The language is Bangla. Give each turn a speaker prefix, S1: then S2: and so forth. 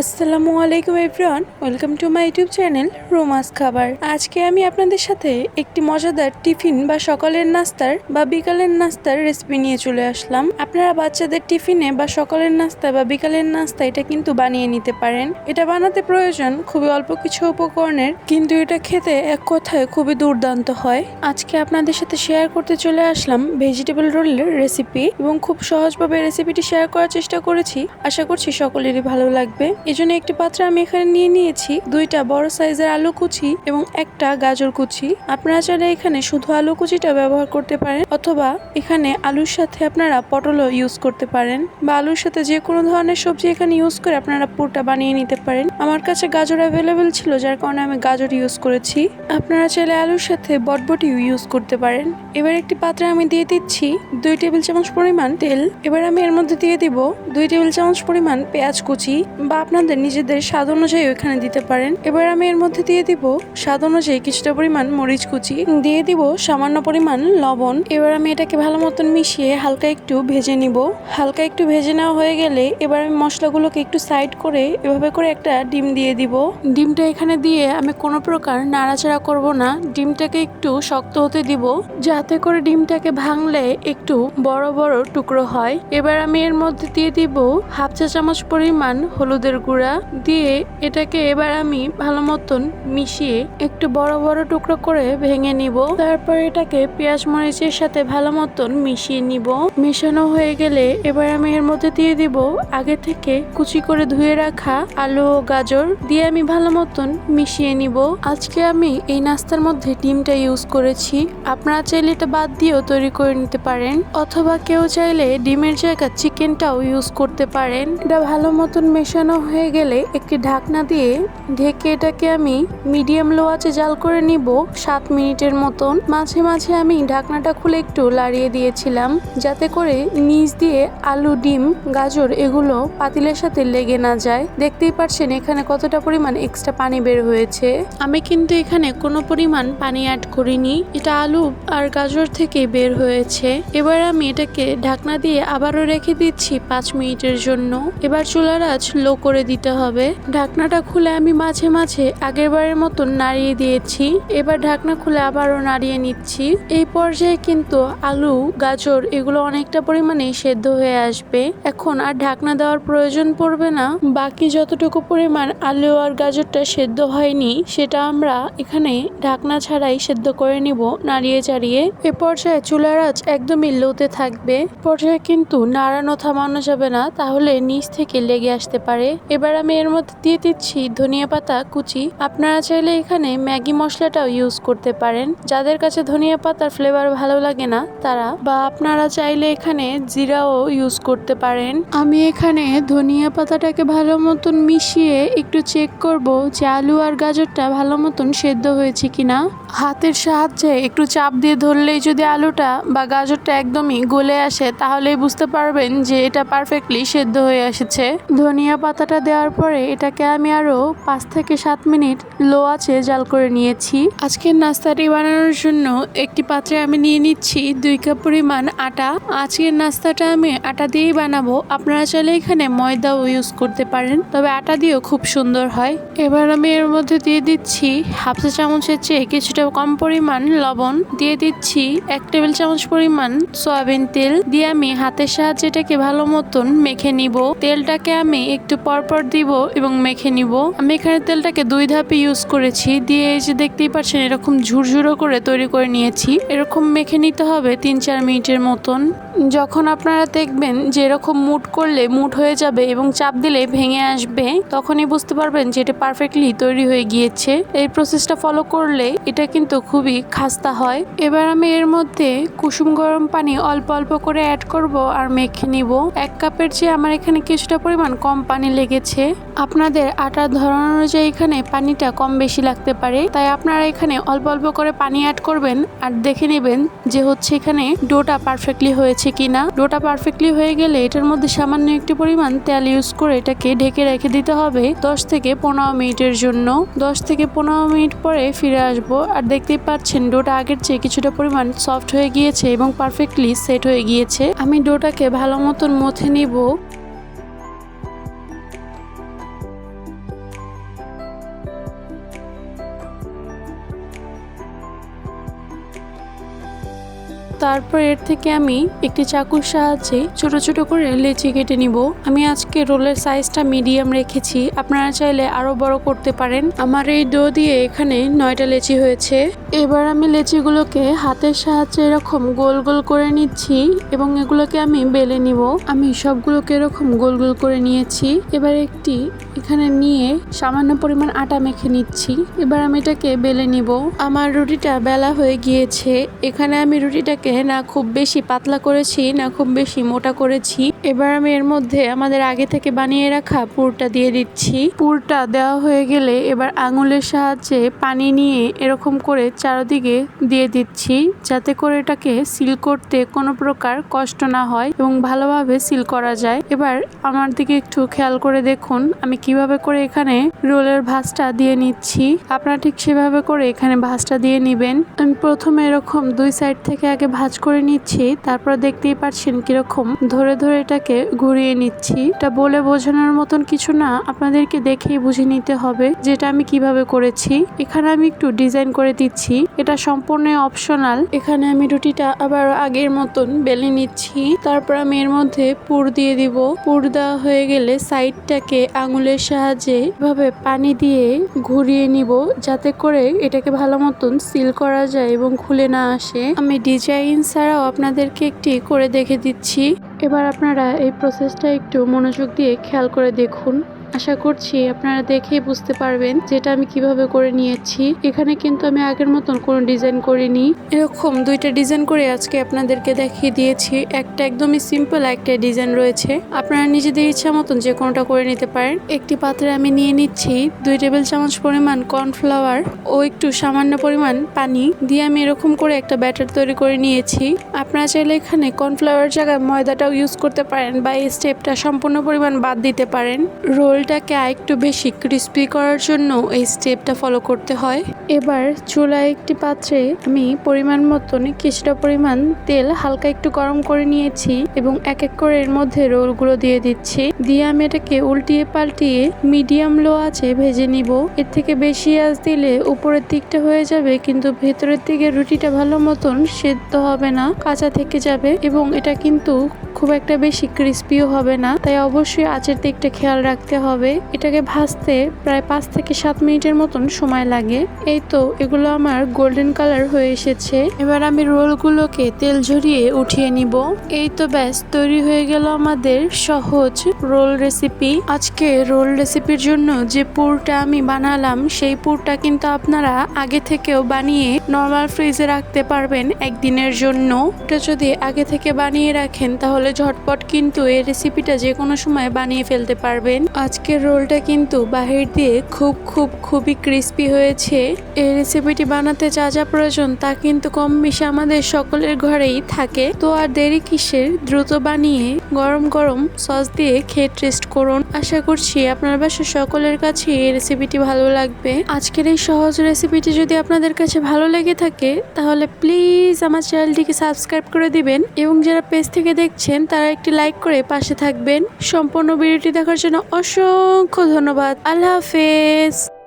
S1: আসসালামু আলাইকুম everyone, welcome to my YouTube channel Roma's খাবার। আজকে আমি আপনাদের সাথে একটি মজাদার টিফিন বা সকালের নাস্তার বা বিকালের নাস্তার রেসিপি নিয়ে চলে আসলাম। আপনারা বাচ্চাদের টিফিনে বা সকালের নাস্তা বা বিকালের নাস্তা এটা কিন্তু বানিয়ে নিতে পারেন। এটা বানাতে প্রয়োজন খুবই অল্প কিছু উপকরণের, কিন্তু এটা খেতে এক কথায় খুবই দুর্দান্ত হয়। আজকে আপনাদের সাথে শেয়ার করতে চলে আসলাম ভেজিটেবল রোলের রেসিপি এবং খুব সহজভাবে রেসিপিটি শেয়ার করার চেষ্টা করেছি। আশা করছি সকলেরই ভালো লাগবে। এই জন্য একটি পাত্রে আমি এখানে নিয়ে নিয়েছি, দুইটা বড় সাইজের আলু কুচি এবং একটা গাজর কুচি। আপনারা চাইলে এখানে শুধু আলু কুচিটা ব্যবহার করতে পারেন অথবা এখানে আলুর সাথে আপনারা পটলও ইউজ করতে পারেন বা আলুর সাথে যে কোনো ধরনের সবজি এখানে ইউজ করে আপনারা পুরটা বানিয়ে নিতে পারেন। আমার কাছে গাজর অ্যাভেলেবেল ছিল, যার কারণে আমি গাজর ইউজ করেছি। আপনারা চাইলে আলুর সাথে বটবটিও ইউজ করতে পারেন। এবার একটি পাত্রে আমি দিয়ে দিচ্ছি দুই টেবিল চামচ পরিমাণ তেল। এবার আমি এর মধ্যে দিয়ে দিব দুই টেবিল চামচ পরিমাণ পেঁয়াজ কুচি বা আপনাদের নিজেদের স্বাদ অনুযায়ী ওইখানে দিতে পারেন। এবার আমি এর মধ্যে দিয়ে দিব স্বাদ অনুযায়ী কিছুটা পরিমাণ মরিচ কুচি। দিয়ে দিব সামান্য পরিমাণ লবণ। এবার আমি এটাকে ভালো মতন মিশিয়ে হালকা একটু ভেজে নিব। হালকা একটু ভেজে নেওয়া হয়ে গেলে এবার আমি মশলাগুলোকে একটু সাইড করে এভাবে করে একটা ডিম দিয়ে দিব। ডিমটা এখানে দিয়ে আমি কোনো প্রকার নাড়াচাড়া করব না। ডিমটাকে একটু শক্ত হতে দিব। যাতে করে ডিমটাকে ভাঙলে একটু বড় বড় টুকরো হয়। এবার আমি এর মধ্যে দিয়ে দিব হাফ চা চামচ পরিমাণ হলুদের গুঁড়া দিয়ে এটাকে এবার আমি ভালো মতন মিশিয়ে একটু বড় বড় টুকরো করে ভেঙে নিব। তারপর এটাকে পেঁয়াজ মরিচের সাথে ভালো মতন মিশিয়ে নিব। মেশানো হয়ে গেলে এবার আমি এর মধ্যে দিয়ে দিব আগে থেকে কুচি করে ধুয়ে রাখা আলু ও গাজর দিয়ে আমি ভালো মতন মিশিয়ে নিব। আজকে আমি এই নাস্তার মধ্যে ডিমটা ইউজ করেছি। আপনারা চাইলে এটা বাদ দিয়েও তৈরি করে নিতে পারেন। অথবা কেউ চাইলে ডিমের জায়গায় চিকেনটাও ইউজ করতে পারেন। এটা ভালো মতন মেশানো হয়ে গেলে একটি ঢাকনা দিয়ে ঢেকে এটাকে আমি মিডিয়াম লো আঁচে জাল করে নিব সাত মিনিটের মতন। মাঝে মাঝে আমি ঢাকনাটা খুলে একটু লাড়িয়ে দিয়েছিলাম, যাতে করে নিচ দিয়ে আলু, ডিম, গাজর এগুলো পাতিলের সাথে লেগে না যায়। দেখতেই পারছেন এখানে কতটা পরিমাণ এক্সট্রা পানি বের হয়েছে। আমি কিন্তু এখানে কোনো পরিমাণ পানি অ্যাড করিনি। এটা আলু আর গাজর থেকে বের হয়েছে। এবার আমি এটাকে ঢাকনা দিয়ে আবারও রেখে দিচ্ছি পাঁচ মিনিটের জন্য। এবার চুলার আঁচ লো করে দিতে হবে। ঢাকনাটা খুলে আমি মাঝে মাঝে আগের বারের মতন নাড়িয়ে দিয়েছি। এবার ঢাকনা খুলে আবারও নাড়িয়ে নিচ্ছি। এই পর্যায়ে কিন্তু আলু, গাজর এগুলো অনেকটা পরিমাণে সেদ্ধ হয়ে আসবে। এখন আর ঢাকনা দেওয়ার প্রয়োজন পড়বে না। বাকি যতটুকু পরিমাণ আলু আর গাজরটা সেদ্ধ হয়নি, সেটা আমরা এখানে ঢাকনা ছাড়াই সেদ্ধ করে নিব নাড়িয়ে চাড়িয়ে। এ পর্যায়ে চুলার আঁচ একদমই লোতে থাকবে। পর্যায়ে কিন্তু নাড়ানো থামানো যাবে না, তাহলে নিচ থেকে লেগে আসতে পারে। এবার আমি এর মধ্যে দিয়ে দিচ্ছি ধনিয়া পাতা, কুচি। আপনারা চাইলে এখানে ম্যাগি মশলাটাও ইউজ করতে পারেন। যাদের কাছে ধনিয়া পাতার ফ্লেভার ভালো লাগে না, তারা বা আপনারা চাইলে এখানে জিরাও ইউজ করতে পারেন। আমি এখানে ধনিয়া পাতাটাকে ভালো মতন মিশিয়ে একটু চেক করব যে আলু আর গাজরটা ভালো মতন সেদ্ধ হয়েছে কিনা। হাতের সাহায্যে একটু চাপ দিয়ে ধরলেই যদি আলুটা বা গাজরটা একদমই গলে আসে, তাহলেই বুঝতে পারবেন যে এটা পারফেক্টলি সেদ্ধ হয়ে এসেছে। ধনিয়া পাতাটা দেওয়ার পরে এটাকে আমি আরও পাঁচ থেকে সাত মিনিট লো আছে জাল করে নিয়েছি। আজকের নাস্তাটি বানানোর জন্য একটি পাত্রে আমি নিয়ে নিচ্ছি দুই কাপ পরিমাণ আটা। আজকের নাস্তাটা আমি আটা দিয়েই বানাবো। আপনারা চাইলে এখানে ময়দাও ইউজ করতে পারেন, তবে আটা দিয়েও খুব সুন্দর হয়। এবার আমি এর মধ্যে দিয়ে দিচ্ছি হাফ চা চামচের চেয়ে কিছুটা কম পরিমাণ লবণ। দিয়ে দিচ্ছি এক টেবিল চামচ পরিমাণ সয়াবিন তেল। দিয়ে আমি হাতের সাহায্যে এটাকে ভালো মতন মেখে নিব। তেলটাকে আমি একটু পরপর দিব এবং মেখে নিব। আমি এখানে তেলটাকে দুই ধাপে ইউজ করেছি। দিয়ে এই যে দেখতেই পাচ্ছেন, এরকম ঝুরঝুরো করে তৈরি করে নিয়েছি। এরকম মেখে নিতে হবে তিন চার মিনিটের মতন। যখন আপনারা দেখবেন যে এরকম মুট করলে মুট হয়ে যাবে এবং চাপ দিলে ভেঙে আসবে, তখনই বুঝতে পারবেন যে এটা পারফেক্টলি তৈরি হয়ে গিয়েছে। এই প্রসেসটা ফলো করলে এটা কিন্তু খুবই খাস্তা হয়। এবার আমি এর মধ্যে কুসুম গরম পানি অল্প অল্প করে অ্যাড করব আর মেখে নিব। এক কাপের চেয়ে আমার এখানে কিছুটা পরিমাণ কম পানি লেগেছে। আপনাদের আটার ধরন অনুযায়ী এখানে পানিটা কম বেশি লাগতে পারে। তাই আপনারা এখানে অল্প অল্প করে পানি অ্যাড করবেন আর দেখে নেবেন যে হচ্ছে এখানে ডোটা পারফেক্টলি হয়েছে কিনা। ডোটা পারফেক্টলি হয়ে গেলে এটার মধ্যে সামান্য একটু পরিমাণ তেল ইউজ করে এটাকে ঢেকে রেখে দিতে হবে দশ থেকে পনেরো মিনিটের জন্য। দশ থেকে পনেরো মিনিট পরে ফিরে আসব আর দেখতেই পাচ্ছেন ডোটা আগের চেয়ে কিছুটা পরিমাণ সফট হয়ে গিয়েছে এবং পারফেক্টলি সেট হয়ে গিয়েছে। আমি ডোটাকে ভালো মতন মথে নিব। তারপর এর থেকে আমি একটি চাকুর সাহায্যে ছোট ছোট করে লেচি কেটে নিব। আমি আজকে রোলের সাইজটা মিডিয়াম রেখেছি। আপনারা চাইলে আরও বড় করতে পারেন। আমার এই ডো দিয়ে এখানে নয়টা লেচি হয়েছে। এবার আমি লেচিগুলোকে হাতের সাহায্যে এরকম গোল গোল করে নিচ্ছি এবং এগুলোকে আমি বেলে নিব। আমি সবগুলোকে এরকম গোল গোল করে নিয়েছি। এবার একটি এখানে নিয়ে সামান্য পরিমাণ আটা মেখে নিচ্ছি। এবার আমি এটাকে বেলে নিব। আমার রুটিটা বেলা হয়ে গিয়েছে। এখানে আমি রুটিটাকে না খুব বেশি পাতলা করেছি, না খুব বেশি মোটা করেছি। এবার আমি এর মধ্যে আমাদের আগে থেকে বানিয়ে রাখা পুরটা দিয়ে দিচ্ছি। পুরটা দেওয়া হয়ে গেলে এবার আঙুলের সাহায্যে পানি নিয়ে এরকম করে চারদিকে দিয়ে দিচ্ছি, যাতে করে এটাকে সিল করতে কোনো প্রকার কষ্ট না হয় এবং ভালোভাবে সিল করা যায়। এবার আমার দিকে একটু খেয়াল করে দেখুন, আমি কীভাবে করে এখানে রোলের ভাঁজটা দিয়ে নিচ্ছি? আপনারা ঠিক সেভাবে করে এখানে ভাঁজটা দিয়ে নেবেন। আমি প্রথমে এরকম দুই সাইড থেকে আগে ভাঁজ করে নিচ্ছি, তারপর দেখতেই পাচ্ছেন কীরকম ধরে ধরে এটাকে ঘুরিয়ে নিচ্ছি। এটা বলে বোঝানোর মতন কিছু না, আপনাদেরকে দেখেই বুঝে নিতে হবে যেটা আমি কীভাবে করেছি। এখানে আমি একটু ডিজাইন করে দিচ্ছি। এটা সম্পূর্ণ অপশনাল। এখানে আমি রুটিটা আবার আগের মতন বেলে নিচ্ছি। তারপর আমি এর মধ্যে পুর দিয়ে দিব। পুর দেওয়া হয়ে গেলে সাইডটাকে আঙুলের সাহায্যে এভাবে পানি দিয়ে ঘুরিয়ে নিব যাতে করে এটাকে ভালো মতন সিল করা যায় এবং খুলে না আসে। আমি ডিজাইন ছাড়াও আপনাদেরকে একটি করে দেখে দিচ্ছি। এবার আপনারা এই প্রসেসটা একটু মনোযোগ দিয়ে খেয়াল করে দেখুন। আশা করছি আপনারা দেখেই বুঝতে পারবেন যেটা আমি কীভাবে করে নিয়েছি। এখানে কিন্তু আমি আগের মতন কোনো ডিজাইন করিনি। এরকম দুইটা ডিজাইন করে আজকে আপনাদেরকে দেখিয়ে দিয়েছি। একটা একদমই সিম্পল একটা ডিজাইন রয়েছে। আপনারা নিজেদের ইচ্ছা মতন যে কোনোটা করে নিতে পারেন। একটি পাত্রে আমি নিয়ে নিচ্ছি দুই টেবিল চামচ পরিমাণ কর্নফ্লাওয়ার ও একটু সামান্য পরিমাণ পানি দিয়ে আমি এরকম করে একটা ব্যাটার তৈরি করে নিয়েছি। আপনারা চাইলে এখানে কর্নফ্লাওয়ার জায়গায় ময়দাটাও ইউজ করতে পারেন বা এই স্টেপটা সম্পূর্ণ পরিমাণ বাদ দিতে পারেন। রোলটাকে আরেকটু বেশি ক্রিস্পি করার জন্য এই স্টেপটা ফলো করতে হয়। এবার চুলায় একটি পাত্রে আমি পরিমাণ মতন, কিছুটা পরিমাণ তেল হালকা একটু গরম করে নিয়েছি এবং এক এক করে এর মধ্যে রোলগুলো দিয়ে দিচ্ছি। দিয়ে আমি এটাকে উল্টিয়ে পাল্টিয়ে মিডিয়াম লো আছে ভেজে নিব। এর থেকে বেশি আঁচ দিলে উপরের দিকটা হয়ে যাবে, কিন্তু ভেতরের দিকে রুটিটা ভালো মতন সেদ্ধ হবে না, কাঁচা থেকে যাবে এবং এটা কিন্তু খুব একটা বেশি ক্রিস্পিও হবে না। তাই অবশ্যই আঁচের দিকটা খেয়াল রাখতে হবে এটাকে ভাজতে প্রায় পাঁচ থেকে সাত মিনিটের মতন সময় লাগে। এই তো, এগুলো আমার গোল্ডেন কালার হয়ে এসেছে। এবার আমি রোলগুলোকে তেল ঝরিয়ে উঠিয়ে নিব। এই তো ব্যাস, তৈরি হয়ে গেল আমাদের সহজ রোল রেসিপি আজকে রোল রেসিপির জন্য যে পুরটা আমি বানালাম, সেই পুরটা কিন্তু আপনারা আগে থেকেও বানিয়ে নর্মাল ফ্রিজে রাখতে পারবেন একদিনের জন্য। এটা যদি আগে থেকে বানিয়ে রাখেন, তাহলে ঝটপট কিন্তু এই রেসিপিটা যে কোনো সময় বানিয়ে ফেলতে পারবেন। আজকের রোলটা কিন্তু বাহির দিয়ে খুব খুব, খুবই ক্রিস্পি হয়েছে। এই রেসিপিটি বানাতে যা যা প্রয়োজন তা কিন্তু কম বেশি আমাদের সকলের ঘরেই থাকে। তো আর দেরি কিসের? দ্রুত বানিয়ে গরম গরম সস দিয়ে খেয়ে করুন। আশা করছি আপনার বাসার সকলের কাছে এই রেসিপিটি ভালো লাগবে। আজকের এই সহজ রেসিপিটি যদি আপনাদের কাছে ভালো লেগে থাকে, তাহলে প্লিজ আমার চ্যানেলটিকে সাবস্ক্রাইব করে দিবেন এবং যারা পেজ থেকে দেখছেন, তারা একটি লাইক করে পাশে থাকবেন। সম্পূর্ণ ভিডিওটি দেখার জন্য অসংখ্য ধন্যবাদ। আল্লাহ হাফেজ।